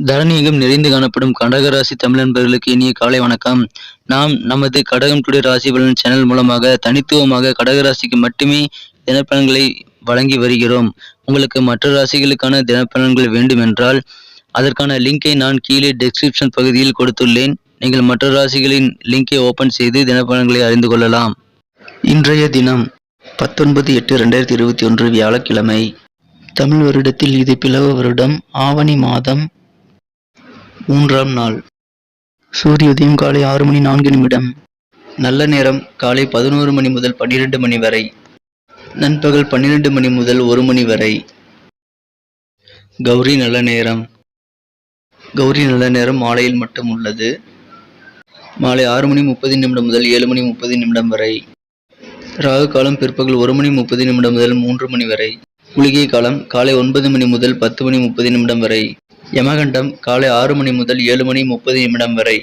தரணியெங்கும் நிறைந்து காணப்படும் கடகராசி தமிழன்பர்களுக்கு இனிய காலை வணக்கம். நாம் நமது கடகம் டுடே ராசி பலன் சேனல் மூலமாக தனித்துவமாக கடகராசிக்கு மட்டுமே தினப்பலன்களை வழங்கி வருகிறோம். உங்களுக்கு மற்ற ராசிகளுக்கான தினப்பலன்கள் வேண்டுமென்றால் அதற்கான லிங்கை நான் கீழே டெஸ்கிரிப்ஷன் பகுதியில் கொடுத்துள்ளேன். நீங்கள் மற்ற ராசிகளின் லிங்கை ஓபன் செய்து தினப்பலன்களை அறிந்து கொள்ளலாம். இன்றைய தினம் பத்தொன்பது எட்டு ரெண்டாயிரத்தி இருபத்தி ஒன்று வியாழக்கிழமை. தமிழ் வருடத்தில் இது பிளவ வருடம். ஆவணி மாதம் மூன்றாம் நாள். சூரிய உதயம் காலை ஆறு மணி நான்கு நிமிடம். நல்ல நேரம் காலை பதினோரு மணி முதல் பன்னிரெண்டு மணி வரை. நண்பகல் பன்னிரெண்டு மணி முதல் ஒரு மணி வரை. கௌரி நல்ல நேரம். கௌரி நல்ல நேரம் மாலையில் மட்டும் உள்ளது. மாலை ஆறு மணி முப்பது நிமிடம் முதல் ஏழு மணி முப்பது நிமிடம் வரை. ராகு காலம் பிற்பகல் ஒரு மணி முப்பது நிமிடம் முதல் மூன்று மணி வரை. குளிகை காலம் காலை ஒன்பது மணி முதல் பத்து மணி முப்பது நிமிடம் வரை. யமகண்டம் காலை ஆறு மணி முதல் ஏழு மணி முப்பது நிமிடம் வரை.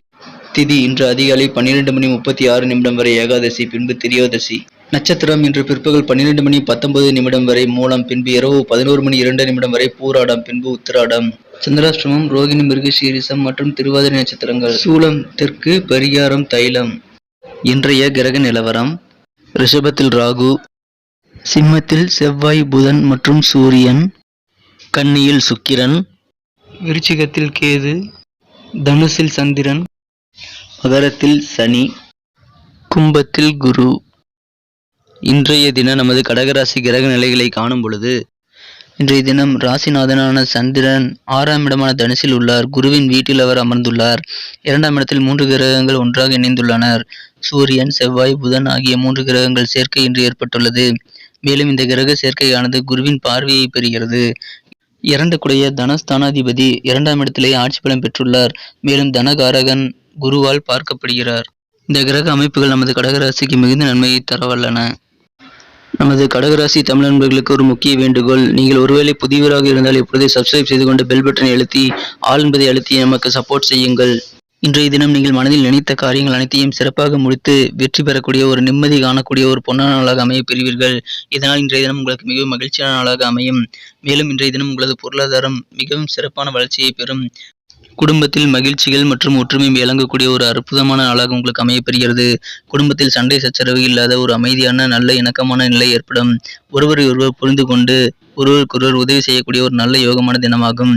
திதி இன்று அதிகாலை பன்னிரண்டு மணி முப்பத்தி ஆறு நிமிடம் வரை ஏகாதசி பின்பு திரியோதசி. நட்சத்திரம் இன்று பிற்பகல் பன்னிரண்டு மணி பத்தொன்பது நிமிடம் வரை மூலம் பின்பு இரவு பதினோரு மணி இரண்டு நிமிடம் வரை பூராடம் பின்பு உத்திராடம். சந்திராஷ்டிரமம் ரோகிணி மிருகசீரிசம் மற்றும் திருவாதிரை நட்சத்திரங்கள். சூலம் தெற்கு பரிகாரம் தைலம். இன்றைய கிரக நிலவரம் ரிஷபத்தில் ராகு சிம்மத்தில் செவ்வாய் புதன் மற்றும் சூரியன் கன்னியில் சுக்கிரன் விருச்சிகத்தில் கேது தனுசில் சந்திரன் மகரத்தில் சனி கும்பத்தில் குரு. இன்றைய தினம் நமது கடகராசி கிரக நிலைகளை காணும் பொழுது இன்றைய தினம் ராசிநாதனான சந்திரன் ஆறாம் இடமான தனுசில் உள்ளார். குருவின் வீட்டில் அவர் அமர்ந்துள்ளார். இரண்டாம் இடத்தில் மூன்று கிரகங்கள் ஒன்றாக இணைந்துள்ளனர். சூரியன் செவ்வாய் புதன் ஆகிய மூன்று கிரகங்கள் சேர்க்கை இன்று ஏற்பட்டுள்ளது. மேலும் இந்த கிரக சேர்க்கையானது குருவின் பார்வையை பெறுகிறது. இரண்டுக்குடைய தனஸ்தானாதிபதி இரண்டாம் இடத்திலே ஆட்சி பலம் பெற்றுள்ளார். மேலும் தனகாரகன் குருவால் பார்க்கப்படுகிறார். இந்த கிரக அமைப்புகள் நமது கடகராசிக்கு மிகுந்த நன்மையை தரவல்லன. நமது கடகராசி தமிழ் நண்பர்களுக்கு ஒரு முக்கிய வேண்டுகோள். நீங்கள் ஒருவேளை புதியவராக இருந்தால் இப்பொழுதே சப்ஸ்கிரைப் செய்து கொண்டு பெல் பட்டனை அழுத்தி ஆள் என்பதை அழுத்தி நமக்கு சப்போர்ட் செய்யுங்கள். இன்றைய தினம் நீங்கள் மனதில் நினைத்த காரியங்கள் அனைத்தையும் சிறப்பாக முடித்து வெற்றி பெறக்கூடிய ஒரு நிம்மதி காணக்கூடிய ஒரு பொன்னான நாளாக அமைய பெறுவீர்கள். இதனால் இன்றைய தினம் உங்களுக்கு மிகவும் மகிழ்ச்சியான நாளாக அமையும். மேலும் இன்றைய தினம் உங்களது பொருளாதாரம் மிகவும் சிறப்பான வளர்ச்சியை பெறும். குடும்பத்தில் மகிழ்ச்சிகள் மற்றும் ஒற்றுமை விளங்கக்கூடிய ஒரு அற்புதமான நாளாக உங்களுக்கு அமையப்பெறுகிறது குடும்பத்தில் சண்டை சச்சரவு இல்லாத ஒரு அமைதியான நல்ல இணக்கமான நிலை ஏற்படும். ஒருவரை ஒருவர் புரிந்து கொண்டு ஒருவருக்கொருவர் உதவி செய்யக்கூடிய ஒரு நல்ல யோகமான தினமாகும்.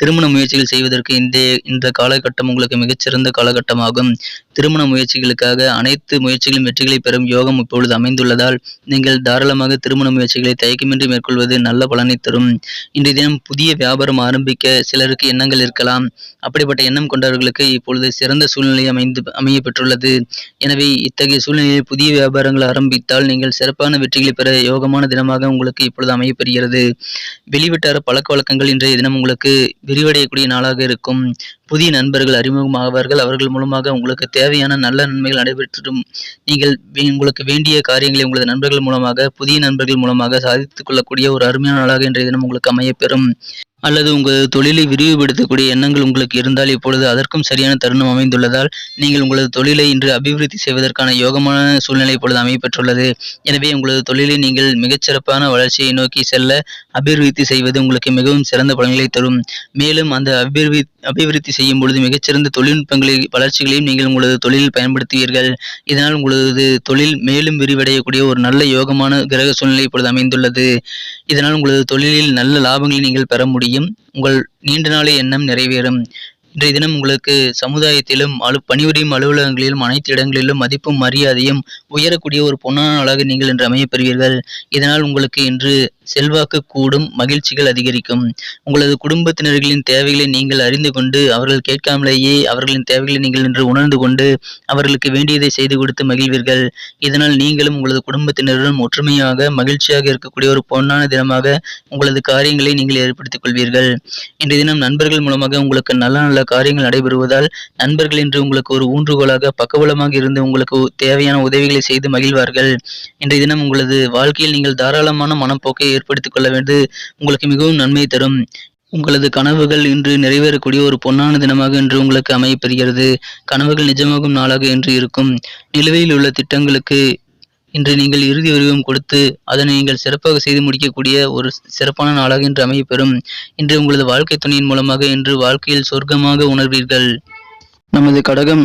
திருமண முயற்சிகள் செய்வதற்கு இந்த இந்த காலகட்டம் உங்களுக்கு மிகச்சிறந்த காலகட்டமாகும். திருமண முயற்சிகளுக்காக அனைத்து முயற்சிகளும் வெற்றிகளை பெறும் யோகம் இப்பொழுது அமைந்துள்ளதால் நீங்கள் தாராளமாக திருமண முயற்சிகளை தயக்கமின்றி மேற்கொள்வது நல்ல பலனை தரும். இன்றைய தினம் புதிய வியாபாரம் ஆரம்பிக்க சிலருக்கு எண்ணங்கள் இருக்கலாம். அப்படிப்பட்ட எண்ணம் கொண்டவர்களுக்கு இப்பொழுது சிறந்த சூழ்நிலை அமைந்து அமைய பெற்றுள்ளது. எனவே இத்தகைய சூழ்நிலையில் புதிய வியாபாரங்கள் ஆரம்பித்தால் நீங்கள் சிறப்பான வெற்றிகளை பெற யோகமான தினமாக உங்களுக்கு இப்பொழுது அமையப்பெறுகிறது வெளிவட்டார பழக்க வழக்கங்கள் இன்றைய தினம் உங்களுக்கு விரிவடையக்கூடிய நாளாக இருக்கும். புதிய நண்பர்கள் அறிமுகமாவார்கள் அவர்கள் மூலமாக உங்களுக்கு தேவையான நல்ல நன்மைகள் நடைபெற்றும் நீங்கள் உங்களுக்கு வேண்டிய காரியங்களை உங்களது நண்பர்கள் மூலமாக புதிய நண்பர்கள் மூலமாக சாதித்துக் கொள்ளக்கூடிய ஒரு அருமையான நாளாக இன்றைய தினம் உங்களுக்கு அமையப்பெறும். அல்லது உங்களது தொழிலை விரிவுபடுத்தக்கூடிய எண்ணங்கள் உங்களுக்கு இருந்தால் இப்பொழுது அதற்கும் சரியான தருணம் அமைந்துள்ளதால் நீங்கள் உங்களது தொழிலை இன்று அபிவிருத்தி செய்வதற்கான யோகமான சூழ்நிலை இப்பொழுது அமையப்பெற்றுள்ளது. எனவே உங்களது தொழிலை நீங்கள் மிகச்சிறப்பான வளர்ச்சியை நோக்கி செல்ல அபிவிருத்தி செய்வது உங்களுக்கு மிகவும் சிறந்த பலன்களை தரும். மேலும் அந்த அபிவிருத்தி அபிவிருத்தி செய்யும் பொழுது மிகச்சிறந்த தொழில்நுட்பங்களை வளர்ச்சிகளையும் நீங்கள் உங்களது தொழிலில் பயன்படுத்துவீர்கள். இதனால் உங்களது தொழில் மேலும் விரிவடையக்கூடிய ஒரு நல்ல யோகமான கிரக சூழ்நிலை இப்பொழுது அமைந்துள்ளது. இதனால் உங்களது தொழிலில் நல்ல லாபங்களை நீங்கள் பெற முடியும். உங்கள் நீண்ட நாள எண்ணம் நிறைவேறும். இன்றைய தினம் உங்களுக்கு சமுதாயத்திலும் அலு பணிபுரியும் அலுவலகங்களிலும் அனைத்து இடங்களிலும் மதிப்பும் மரியாதையும் உயரக்கூடிய ஒரு பொன்னான நாளாக நீங்கள் இன்று அமையப் பெறுவீர்கள். இதனால் உங்களுக்கு இன்று செல்வாக்கு கூடும் மகிழ்ச்சிகள் அதிகரிக்கும். உங்களது குடும்பத்தினர்களின் தேவைகளை நீங்கள் அறிந்து கொண்டு அவர்கள் கேட்காமலேயே அவர்களின் தேவைகளை நீங்கள் நின்று உணர்ந்து கொண்டு அவர்களுக்கு வேண்டியதை செய்து கொடுத்து மகிழ்வீர்கள். இதனால் நீங்களும் உங்களது குடும்பத்தினருடன் ஒற்றுமையாக மகிழ்ச்சியாக இருக்கக்கூடிய ஒரு பொன்னான தினமாக உங்களது காரியங்களை நீங்கள் ஏற்படுத்திக் கொள்வீர்கள். இன்றைய தினம் நண்பர்கள் மூலமாக உங்களுக்கு நல்ல நல்ல காரியங்கள் நடைபெறுவதால் நண்பர்கள் என்று உங்களுக்கு ஒரு ஊன்றுகோலாக பக்கபலமாக இருந்து உங்களுக்கு தேவையான உதவிகளை செய்து மகிழ்வார்கள். இன்றைய தினம் உங்களது வாழ்க்கையில் நீங்கள் தாராளமான மனப்போக்கை ஏற்படுத்திக் கொள்ள வேண்டு உங்களுக்கு மிகவும் நன்மை தரும். உங்களது கனவுகள் இன்று நிறைவேறக்கூடிய ஒரு பொன்னான தினமாக இன்று உங்களுக்கு அமையப்பெறுகிறது. கனவுகள் நிஜமாகும் நாளாக இன்று இருக்கும். நிலுவையில் உள்ள திட்டங்களுக்கு இன்று நீங்கள் இறுதி வடிவம் கொடுத்து அதனை நீங்கள் சிறப்பாக செய்து முடிக்கக்கூடிய ஒரு சிறப்பான நாளாக இன்று அமையப்பெறும். இன்று உங்களது வாழ்க்கை துணையின் மூலமாக இன்று வாழ்க்கையில் சொர்க்கமாக உணர்வீர்கள். நமது கடகம்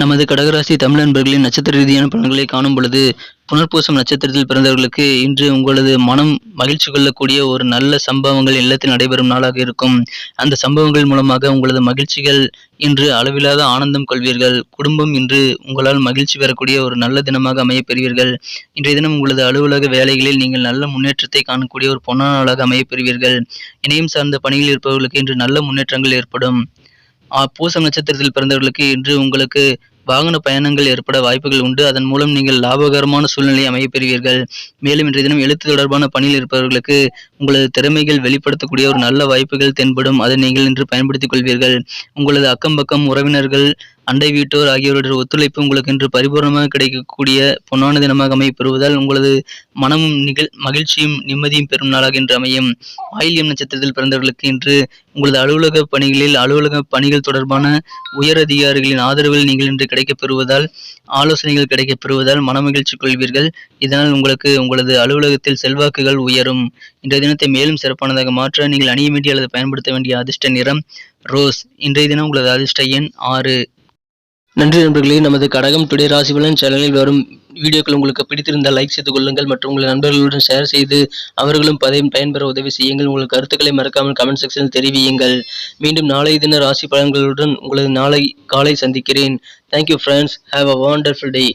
நமது கடகராசி தமிழ் நண்பர்களின் நட்சத்திர ரீதியான பலன்களை காணும் பொழுது புனர்பூசம் நட்சத்திரத்தில் பிறந்தவர்களுக்கு இன்று உங்களது மனம் மகிழ்ச்சி கொள்ளக்கூடிய ஒரு நல்ல சம்பவங்கள் இல்லத்தில் நடைபெறும் நாளாக இருக்கும். அந்த சம்பவங்கள் மூலமாக உங்களது மகிழ்ச்சிகள் இன்று அளவில்லாத ஆனந்தம் கொள்வீர்கள். குடும்பம் இன்று உங்களால் மகிழ்ச்சி பெறக்கூடிய ஒரு நல்ல தினமாக அமைய பெறுவீர்கள். இன்றைய தினம் உங்களது அலுவலக வேலைகளில் நீங்கள் நல்ல முன்னேற்றத்தை காணக்கூடிய ஒரு பொன்னான நாளாக அமைய பெறுவீர்கள். இணையம் சார்ந்த பணியில் இருப்பவர்களுக்கு இன்று நல்ல முன்னேற்றங்கள் ஏற்படும். பூசம் நட்சத்திரத்தில் பிறந்தவர்களுக்கு இன்று உங்களுக்கு வாகன பயணங்கள் ஏற்பட வாய்ப்புகள் உண்டு. அதன் மூலம் நீங்கள் லாபகரமான சூழ்நிலையை அமையப்பெறுவீர்கள். மேலும் இன்றைய தினம் எழுத்து தொடர்பான பணியில் இருப்பவர்களுக்கு உங்களது திறமைகள் வெளிப்படுத்தக்கூடிய ஒரு நல்ல வாய்ப்புகள் தென்படும். அதை நீங்கள் இன்று பயன்படுத்திக் கொள்வீர்கள். உங்களது அக்கம் பக்கம் உறவினர்கள் அண்டை வீட்டோர் ஆகியோருடைய ஒத்துழைப்பு உங்களுக்கு இன்று பரிபூர்ணமாக கிடைக்கக்கூடிய பொன்னான தினமாக அமையப் பெறுவதால் உங்களது மனமும் நிகழ் மகிழ்ச்சியும் நிம்மதியும் பெறும் நாளாக இன்று அமையும். ஆயில்யம் நட்சத்திரத்தில் பிறந்தவர்களுக்கு இன்று உங்களது அலுவலக பணிகளில் அலுவலக பணிகள் தொடர்பான உயர் அதிகாரிகளின் ஆதரவில் நீங்கள் இன்று கிடைக்கப் பெறுவதால் ஆலோசனைகள் கிடைக்கப் பெறுவதால் மனமகிழ்ச்சி கொள்வீர்கள். இதனால் உங்களுக்கு உங்களது அலுவலகத்தில் செல்வாக்குகள் உயரும். இன்றைய தினத்தை மேலும் சிறப்பானதாக மாற்ற நீங்கள் அணிய வேண்டிய அல்லது பயன்படுத்த வேண்டிய அதிர்ஷ்ட நிறம் ரோஸ். இன்றைய தினம் உங்களது அதிர்ஷ்ட எண் ஆறு. நன்றி நண்பர்களே நமது கடகம் டுடே ராசி பலன் சேனலில் வரும் வீடியோக்கள் உங்களுக்கு பிடித்திருந்தால் லைக் செய்து கொள்ளுங்கள் மற்றும் உங்கள் நண்பர்களுடன் ஷேர் செய்து அவர்களும் பதையும் பயன்பெற உதவி செய்யுங்கள். உங்கள் கருத்துக்களை மறக்காமல் கமெண்ட் செக்ஷனில் தெரிவியுங்கள். மீண்டும் நாளை தின ராசி பலன்களுடன் உங்களது நாளை காலை சந்திக்கிறேன். Thank you friends have a wonderful day